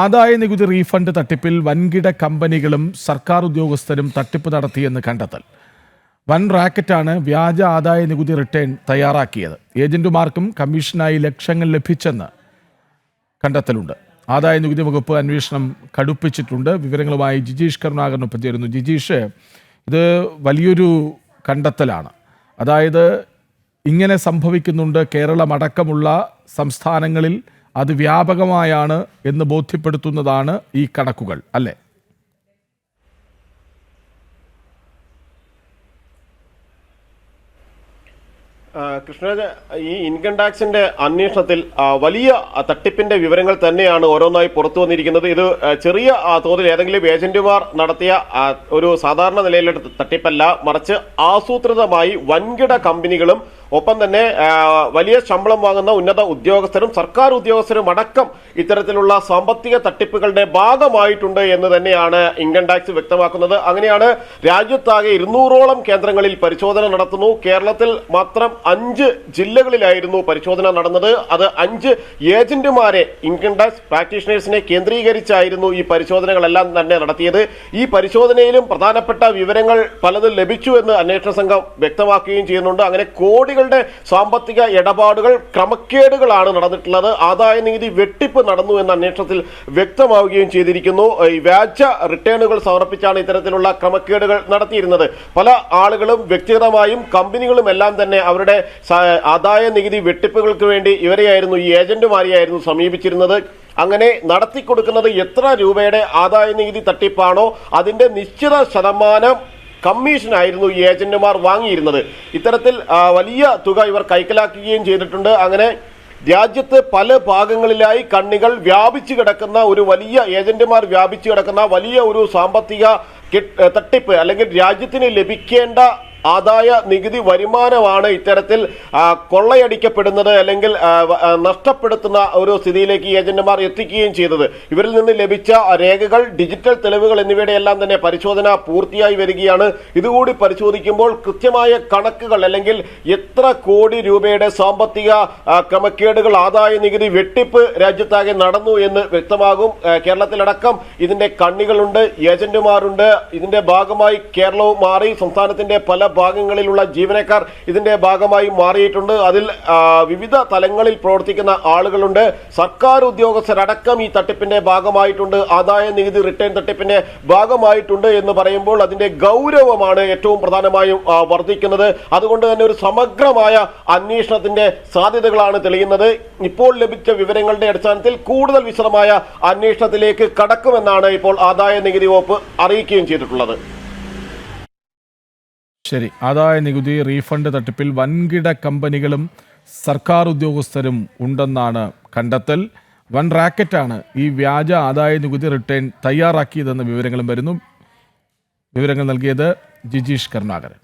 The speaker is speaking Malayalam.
ആദായ നികുതി റീഫണ്ട് തട്ടിപ്പിൽ വൻകിട കമ്പനികളും സർക്കാർ ഉദ്യോഗസ്ഥരും തട്ടിപ്പ് നടത്തിയെന്ന് കണ്ടെത്തൽ. വൻ റാക്കറ്റാണ് വ്യാജ ആദായ നികുതി റിട്ടേൺ തയ്യാറാക്കിയത്. ഏജന്റുമാർക്കും കമ്മീഷനായി ലക്ഷങ്ങൾ ലഭിച്ചെന്ന് കണ്ടെത്തലുണ്ട്. ആദായ നികുതി വകുപ്പ് അന്വേഷണം കടുപ്പിച്ചിട്ടുണ്ട്. വിവരങ്ങളുമായി ജിജീഷ് കരുണാകരനൊപ്പം ചേരുന്നു. ജിജീഷ് ഇത് വലിയൊരു കണ്ടെത്തലാണ്. അതായത് ഇങ്ങനെ സംഭവിക്കുന്നുണ്ട് കേരളമടക്കമുള്ള സംസ്ഥാനങ്ങളിൽ അത് വ്യാപകമായാണ് എന്ന് ബോധ്യപ്പെടുത്തുന്നതാണ് ഈ കണക്കുകൾ അല്ലേ? കൃഷ്ണരാജ് ഈ ഇൻകം ടാക്സിന്റെ അന്വേഷണത്തിൽ വലിയ തട്ടിപ്പിന്റെ വിവരങ്ങൾ തന്നെയാണ് ഓരോന്നായി പുറത്തു വന്നിരിക്കുന്നത്. ഇത് ചെറിയ തോതിൽ ഏതെങ്കിലും ഏജന്റുമാർ നടത്തിയ ഒരു സാധാരണ നിലയിലുള്ള തട്ടിപ്പല്ല. മറിച്ച് ആസൂത്രിതമായി വൻകിട കമ്പനികളും ഒപ്പം തന്നെ വലിയ ശമ്പളം വാങ്ങുന്ന ഉന്നത ഉദ്യോഗസ്ഥരും സർക്കാർ ഉദ്യോഗസ്ഥരും അടക്കം ഇത്തരത്തിലുള്ള സാമ്പത്തിക തട്ടിപ്പുകളുടെ ഭാഗമായിട്ടുണ്ട് എന്ന് തന്നെയാണ് ഇൻകം ടാക്സ് വ്യക്തമാക്കുന്നത്. അങ്ങനെയാണ് രാജ്യത്താകെ ഇരുന്നൂറോളം കേന്ദ്രങ്ങളിൽ പരിശോധന നടത്തുന്നു. കേരളത്തിൽ മാത്രം അഞ്ച് ജില്ലകളിലായിരുന്നു പരിശോധന നടന്നത്. അത് അഞ്ച് ഏജന്റുമാരെ ഇൻകം ടാക്സ് പ്രാക്ടീഷണേഴ്സിനെ കേന്ദ്രീകരിച്ചായിരുന്നു ഈ പരിശോധനകളെല്ലാം തന്നെ നടത്തിയത്. ഈ പരിശോധനയിലും പ്രധാനപ്പെട്ട വിവരങ്ങൾ പലതും ലഭിച്ചു എന്ന് അന്വേഷണ സംഘം വ്യക്തമാക്കുകയും ചെയ്യുന്നുണ്ട്. അങ്ങനെ കോടികളുടെ സാമ്പത്തിക ഇടപാടുകൾ ക്രമക്കേടുകളാണ് നടന്നിട്ടുള്ളത്. ആദായ നികുതി വെട്ടിപ്പ് നടന്നു എന്ന അന്വേഷണത്തിൽ വ്യക്തമാവുകയും ചെയ്തിരിക്കുന്നു. ഈ വ്യാജ റിട്ടേണുകൾ സമർപ്പിച്ചാണ് ഇത്തരത്തിലുള്ള ക്രമക്കേടുകൾ നടത്തിയിരുന്നത്. പല ആളുകളും വ്യക്തിഗതമായും കമ്പനികളും എല്ലാം തന്നെ അവരുടെ സ- ആദായ നികുതി വെട്ടിപ്പുകൾക്ക് വേണ്ടി ഇവരെയായിരുന്നു ഈ ഏജന്റുമാരെയായിരുന്നു സമീപിച്ചിരുന്നത്. അങ്ങനെ നടത്തി കൊടുക്കുന്നത് എത്ര രൂപയുടെ ആദായ നികുതി തട്ടിപ്പാണോ അതിന്റെ നിശ്ചിത ശതമാനം കമ്മീഷനായിരുന്നു ഈ ഏജന്റുമാർ വാങ്ങിയിരുന്നത്. ഇത്തരത്തിൽ വലിയ തുക ഇവർ കൈക്കലാക്കുകയും ചെയ്തിട്ടുണ്ട്. അങ്ങനെ രാജ്യത്ത് പല ഭാഗങ്ങളിലായി കണ്ണികൾ വ്യാപിച്ചു കിടക്കുന്ന ഒരു വലിയ ഏജന്റുമാർ വ്യാപിച്ചു കിടക്കുന്ന വലിയ ഒരു സാമ്പത്തിക തട്ടിപ്പ് അല്ലെങ്കിൽ രാജ്യത്തിന് ലഭിക്കേണ്ട ആദായ നികുതി വരുമാനമാണ് ഇത്തരത്തിൽ കൊള്ളയടിക്കപ്പെടുന്നത് അല്ലെങ്കിൽ നഷ്ടപ്പെടുത്തുന്ന ഒരു സ്ഥിതിയിലേക്ക് ഏജന്റുമാർ എത്തിക്കുകയും ചെയ്തത്. ഇവരിൽ നിന്ന് ലഭിച്ച രേഖകൾ ഡിജിറ്റൽ തെളിവുകൾ എന്നിവയുടെ എല്ലാം തന്നെ പരിശോധന പൂർത്തിയായി വരികയാണ്. ഇതുകൂടി പരിശോധിക്കുമ്പോൾ കൃത്യമായ കണക്കുകൾ അല്ലെങ്കിൽ എത്ര കോടി രൂപയുടെ സാമ്പത്തിക ക്രമക്കേടുകൾ ആദായ നികുതി വെട്ടിപ്പ് രാജ്യത്താകെ നടന്നു എന്ന് വ്യക്തമാകും. കേരളത്തിലടക്കം ഇതിന്റെ കണ്ണികളുണ്ട് ഏജന്റുമാരുണ്ട്. ഇതിന്റെ ഭാഗമായി കേരളവും മാറി സംസ്ഥാനത്തിന്റെ പല ഭാഗങ്ങളിലുള്ള ജീവനക്കാർ ഇതിന്റെ ഭാഗമായി മാറിയിട്ടുണ്ട്. അതിൽ വിവിധ തലങ്ങളിൽ പ്രവർത്തിക്കുന്ന ആളുകളുണ്ട്. സർക്കാർ ഉദ്യോഗസ്ഥരടക്കം ഈ തട്ടിപ്പിന്റെ ഭാഗമായിട്ടുണ്ട്. ആദായ നികുതി റിട്ടേൺ തട്ടിപ്പിന്റെ ഭാഗമായിട്ടുണ്ട് എന്ന് പറയുമ്പോൾ അതിന്റെ ഗൗരവമാണ് ഏറ്റവും പ്രധാനമായും വർദ്ധിക്കുന്നത്. അതുകൊണ്ട് തന്നെ ഒരു സമഗ്രമായ അന്വേഷണത്തിന്റെ സാധ്യതകളാണ് തെളിയുന്നത്. ഇപ്പോൾ ലഭിച്ച വിവരങ്ങളുടെ അടിസ്ഥാനത്തിൽ കൂടുതൽ വിശദമായ അന്വേഷണത്തിലേക്ക് കടക്കുമെന്നാണ് ഇപ്പോൾ ആദായ നികുതി വകുപ്പ് അറിയിക്കുകയും ചെയ്തിട്ടുള്ളത്. ശരി. ആദായ നികുതി റീഫണ്ട് തട്ടിപ്പിൽ വൻകിട കമ്പനികളും സർക്കാർ ഉദ്യോഗസ്ഥരും ഉണ്ടെന്നാണ് കണ്ടെത്തൽ. വൻ റാക്കറ്റാണ് ഈ വ്യാജ ആദായ നികുതി റിട്ടേൺ തയ്യാറാക്കിയതെന്ന വിവരങ്ങളും വരുന്നു. വിവരങ്ങൾ നൽകിയത് ജിജീഷ് കരുണാകരൻ.